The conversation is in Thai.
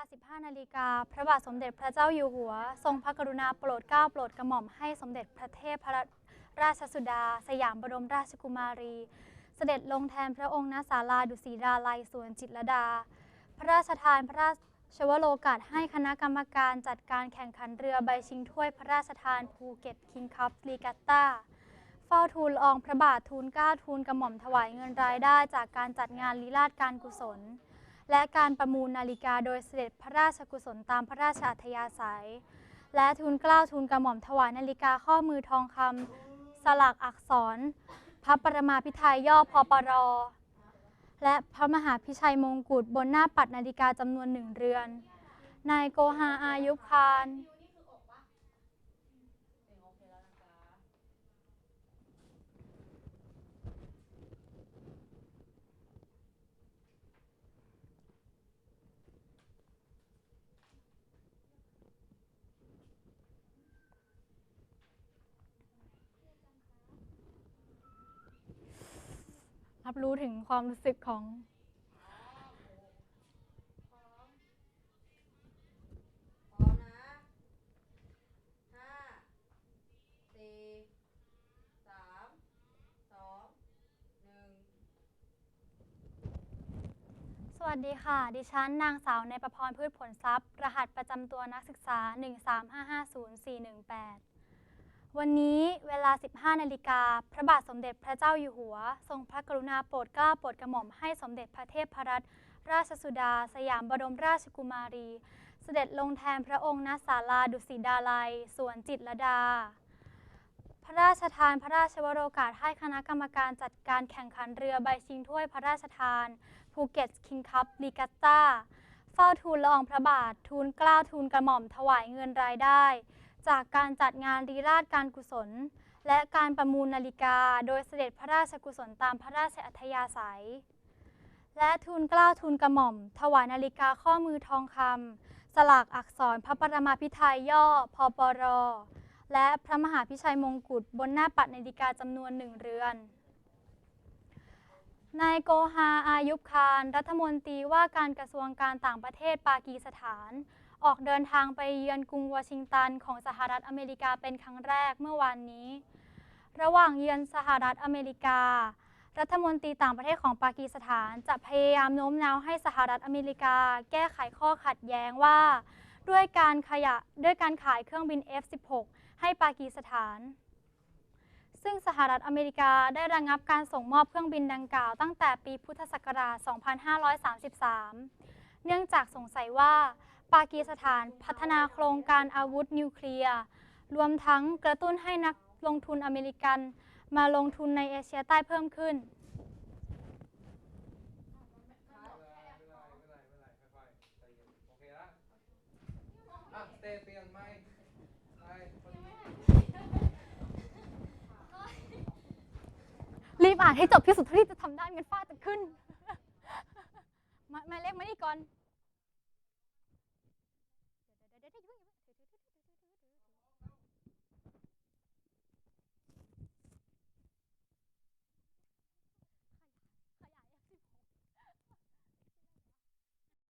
า 15 นาฬิกา พระบาทสมเด็จพระเจ้าอยู่หัว ทรงพระกรุณาโปรดเกล้าโปรดกระหม่อมให้สมเด็จพระเทพรราชสุดา สยามบรมราชกุมารี เสด็จลงแทนพระองค์ณศาลาดุสิตาลัยสวนจิตรดา พระราชทานพระราชวโรกาสให้คณะกรรมการจัดการแข่งขันเรือใบชิงถ้วยพระราชทานภูเก็ตคิงคัพรีกัตตาเฝ้าทูลอองพระบาททูลเกล้าทูลกระหม่อมถวายเงินรายได้จากการจัดงานลีลาศการกุศล และการประมูลนาฬิกาโดยเสด็จพระราชกุศลตามพระราชอัธยาศัย และทูลเกล้าทูลกระหม่อมถวายนาฬิกาข้อมือทองคำสลักอักษร พระประมาพิไทยย่อพปรและพระมหาพิชัยมงกุฎบนหน้าปัดนาฬิกาจำนวนหนึ่งเรือน นายโกฮาอายุคาน รับรู้ถึงความรู้สึกของสวัสดีค่ะ ดิฉันนางสาวในประพรพืชผลทรัพย์ รหัสประจำตัวนักศึกษา 13550-418 วันนี้เวลา 15 นาฬิกา พระบาทสมเด็จพระเจ้าอยู่หัว ทรงพระกรุณาโปรดเกล้าโปรดกระหม่อมให้สมเด็จพระเทพรัตนราชสุดา สยามบรมราชกุมารี เสด็จลงแทนพระองค์ณศาลาดุสิตาลัย สวนจิตรลดา พระราชทานพระราชวโรกาสให้คณะกรรมการจัดการแข่งขันเรือใบชิงถ้วยพระราชทานภูเก็ตคิงคัพรีกัตตาเฝ้าทูลละอองพระบาท ทูลเกล้าทูลกระหม่อมถวายเงินรายได้ จากการจัดงานรีราชการกุศล และการประมูลนาฬิกา โดยเสด็จพระราชกุศลตามพระราชอัธยาศัย และทูลเกล้าทูลกระหม่อม ถวายนาฬิกาข้อมือทองคำสลากอักษรพระปรมาพิไทยย่อพปรและพระมหาพิชัยมงกุฎบนหน้าปัดนาฬิกาจำนวนหนึ่งเรือนนายโกฮาอายุบคารรัฐมนตรีว่าการกระทรวงการต่างประเทศปากีสถาน ออกเดินทางไปเยือนกรุงวอชิงตันของสหรัฐอเมริกาเป็นครั้งแรกเมื่อวานนี้ ระหว่างเยือนสหรัฐอเมริกา รัฐมนตรีต่างประเทศของปากีสถานจะพยายามโน้มน้าวให้สหรัฐอเมริกา แก้ไขข้อขัดแย้งว่า ด้วยการขยะด้วยการขายเครื่องบิน F-16 ให้ปากีสถาน ซึ่งสหรัฐอเมริกาได้ระงงับการส่งมอบเครื่องบินดังกล่าวตั้งแต่ปีพุทธศักราช 2533 เนื่องจากสงสัยว่า ปากีสถานพัฒนาโครงการอาวุธนิวเคลียร์ รวมทั้งกระตุ้นให้นักลงทุนอเมริกัน มาลงทุนในเอเชียใต้เพิ่มขึ้น รีบอ่านให้จบที่สุดที่จะทำได้เงินฟาจะขึ้นมามาเล็กมานี่ก่อน